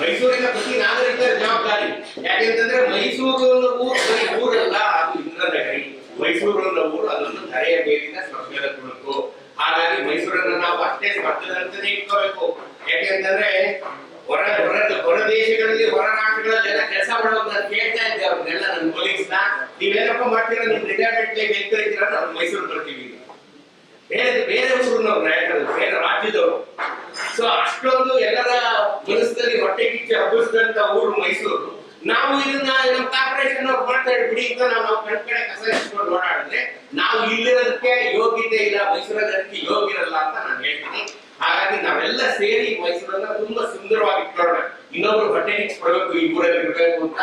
ಮೈಸೂರಿನ ಪ್ರತಿ ನಾಗರಿಕರ ಜವಾಬ್ದಾರಿ. ಯಾಕೆಂತಂದ್ರೆ ಮೈಸೂರು ಅನ್ನೋ ಊರು, ಬರೀ ಊರಲ್ಲ, ಅದು ಇಂದ್ರದ ಗೈ ಮೈಸೂರು ಅನ್ನೋ ಊರು ಅದನ್ನು ಧರೆಯ ಮೇಲಿನ ಸ್ವರ್ಗದ ಕುಣಕು ಹಾಗಾಗಿ ಮೈಸೂರನ್ನ ನಾವು ಅಷ್ಟೇ ಸ್ವರ್ಗದಂತನೇ ಇಟ್ಕೋಬೇಕು. ಯಾಕೆಂತಂದ್ರೆ ಹೊರ ಹೊರ ಹೊರ ದೇಶಗಳಲ್ಲಿ, ಹೊರ ರಾಷ್ಟ್ರಗಳಲ್ಲೆಲ್ಲ ಕೆಲಸ ಮಾಡೋದು ನಾನು ಕೇಳ್ತಾ ಇದ್ದೆ ಅವ್ರನ್ನೆಲ್ಲ, ನನ್ನ ಕೊಲೀಗ್ಸ್ನ ನೀವೇನಪ್ಪ ಮಾಡ್ತೀರಾ? ನಿಮ್ ರಿಟೈರ್ಮೆಂಟ್ ಬೇಕು ಕರಿತೀರಾ ನಾವು ಮೈಸೂರು ಬರ್ತೀವಿ. ಬೇರೆ ಬೇರೆ ಊರಿನವ್ರು ನಾಯಕರು, ಬೇರೆ ರಾಜ್ಯದವರು ಹಬ್ಬಿಸಿದಂತ ಊರು ಮೈಸೂರು. ನಾವು ಇದನ್ನ ನಮ್ಮ ಕಾರ್ಪೊರೇಷನ್ ಅವ್ರು ಮಾಡ್ತಾ ಇದ್ರು ಬಿಡಿ ಅಂತ ನಾವು ಕಣ್ ಕಡೆ ಕಸ ಎಸ್ಕೊಂಡು ಓಡಾಡಿದ್ರೆ ನಾವು ಇಲ್ಲಿರೋದಕ್ಕೆ ಯೋಗ್ಯತೆ ಇಲ್ಲ ಮೈಸೂರಲ್ಲಿ ಯೋಗ್ಯ ಇರಲ್ಲ ಅಂತ ನಾನು ಹೇಳ್ತೀನಿ. ಹಾಗಾಗಿ ನಾವೆಲ್ಲ ಸೇರಿ ಮೈಸೂರನ್ನ ತುಂಬಾ ಸುಂದರವಾಗಿ ಇಟ್ಕೊಳ್ಳೋಣ. ಇನ್ನೊಬ್ರು ಹೊಟ್ಟೆ ಕೊಡಬೇಕು ಈ ಊರಲ್ಲಿ ಇರಬೇಕು ಅಂತ.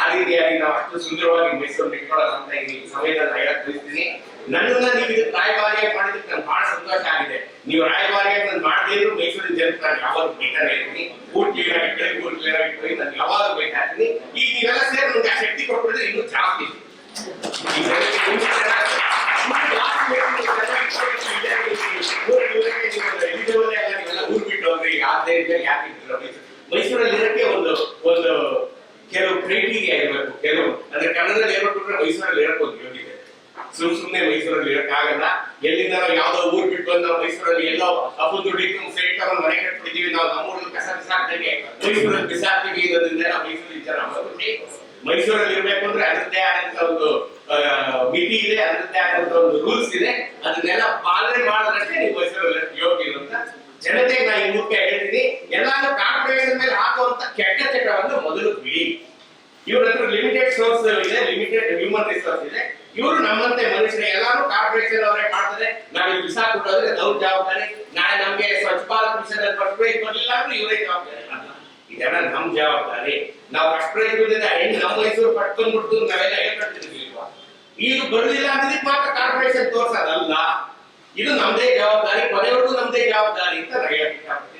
ಆ ರೀತಿಯಾಗಿ ನಾವು ಅಷ್ಟು ಸುಂದರವಾಗಿ ಮೈಸೂರನ್ನ ಇಟ್ಕೊಳ್ಳೋಣ ಅಂತ ಈ ಸಮಯದಲ್ಲಿ ಹೇಳಕ್ ಬಯಸ್ತೀನಿ. ನನ್ನನ್ನ ನೀವು ಇದು ರಾಯಭಾರಿಯಾಗಿ ಮಾಡಿದಕ್ಕೆ ಬಹಳ ಸಂತೋಷ ಆಗಿದೆ. ನೀವು ರಾಯಭಾರಿಯಾಗಿ ಮೈಸೂರಿನ ಜನತೆ ನಾನು ಯಾವಾಗ ಬೇಕಾದ್ರೆ ಇರ್ತೀನಿ ಊಟ ಕ್ಲಿಯರ್ ಆಗಿಟ್ಕೊಳ್ಳಿ ಊಟ ಕ್ಲಿಯರ್ ಆಗಿಟ್ಕೊಳ್ಳಿ ನಾನು ಯಾವಾಗ ಬೇಕಾಗ್ತೀನಿ ಈಗ ನೀವೆಲ್ಲ ಸೇರಿ ನನಗೆ ಆ ಶಕ್ತಿ ಕೊಟ್ಬಿಟ್ರೆ ಇನ್ನೂ ಜಾಸ್ತಿ. ಊರು ಊರು ಮೈಸೂರಲ್ಲಿ ಇರಕ್ಕೆ ಒಂದು ಒಂದು ಕೆಲವು ಕ್ರೈಟೀರಿಯಾ ಇರಬೇಕು. ಕೆಲವು ಅಂದ್ರೆ ಕನ್ನಡದಲ್ಲಿ ಅಂದ್ರೆ ಮೈಸೂರಲ್ಲಿ ಇರಕ್ಕೆ ಒಂದು ಯೋಗ್ಯತೆ. ಸುಮ್ ಸುಮ್ನೆ ಮೈಸೂರಲ್ಲಿ ಇರಕ್ಕಾಗಲ್ಲ. ಎಲ್ಲಿಂದ ಯಾವ್ದೋ ಊರ್ ಬಿಟ್ಟು ಬಂದ ಮೈಸೂರಲ್ಲಿ ಎಲ್ಲೋ ಅಪ್ಪು ಮೈಸೂರಲ್ಲಿ ಬಿಸಾಕ್ತೀವಿ ಅನ್ನೋದ್ರಿಂದ ನಾವು ಮೈಸೂರು ವಿಚಾರ ಮಾಡ್ಬಿಟ್ಟು ಮೈಸೂರಲ್ಲಿ ಇರ್ಬೇಕು ಅಂದ್ರೆ ಅದರದ್ದೇ ಆದಂತ ಒಂದು ಮಿತಿ ಇದೆ ಅದರದ್ದೇ ಆದಂತ ಒಂದು ರೂಲ್ಸ್ ಇದೆ. ಅದನ್ನೆಲ್ಲ ಪಾಲನೆ ಮಾಡಿದ್ರಷ್ಟೇ ನೀವು ಮೈಸೂರಲ್ಲಿ ಯೋಗ್ಯ ಅಂತ ಜನತೆಗೆ ನಾ ಈ ಮೂಲಕ ಹೇಳ್ತೀನಿ. ಎಲ್ಲಾನು ಕಾರ್ಪೊರೇಷನ್ ಮೇಲೆ ಹಾಕುವಂತ ಕೆಟ್ಟ ಚಟವನ್ನು ಮೊದಲು ಬಿಡಿ. ಇವ್ರ ಹತ್ರ ಲಿಮಿಟೆಡ್ ಸೋರ್ಸ್ ಇದೆ ಲಿಮಿಟೆಡ್ ಹ್ಯೂಮನ್ ರಿಸೋರ್ಸ್ ಇದೆ. ಇವರು ನಮ್ಮಂತೆ ಮನುಷ್ಯರು ಎಲ್ಲಾರು ಕಾರ್ಪೊರೇಷನ್ ಅವರೇ ಮಾಡ್ತಾರೆ. ನಾವ್ ಇಲ್ಲಿ ಬಿಸಾಕ್ಬಿಟ್ಟೋದ್ರೆ ಅವ್ರ ಜವಾಬ್ದಾರಿ ನಾಳೆ ನಮ್ಗೆ ಸ್ವಚ್ಛ ಭಾರತ್ ಮಿಷನ್ ಬರ್ಲಿಲ್ಲ ಅಂದ್ರೆ ಇವರೇ ಜವಾಬ್ದಾರಿ. ಇದೆಲ್ಲ ನಮ್ ಜವಾಬ್ದಾರಿ. ನಾವು ಅಷ್ಟು ಹೆಂಗ್ ನಮ್ಮ ಮೈಸೂರು ಪಟ್ಕೊಂಡ್ಬಿಟ್ಟು ನಾವೆಲ್ಲ ಹೇಳ್ಕೊಳ್ತಿರ್ಲಿಲ್ವಾ ಈಗ ಬರುದಿಲ್ಲ ಅನ್ನೋದಕ್ಕೆ ಮಾತ್ರ ಕಾರ್ಪೊರೇಷನ್ ತೋರ್ಸೋದಲ್ಲ. ಇದು ನಮ್ದೇ ಜವಾಬ್ದಾರಿ, ಕೊನೆವರೆಗೂ ನಮ್ದೇ ಜವಾಬ್ದಾರಿ ಅಂತ ನಾವು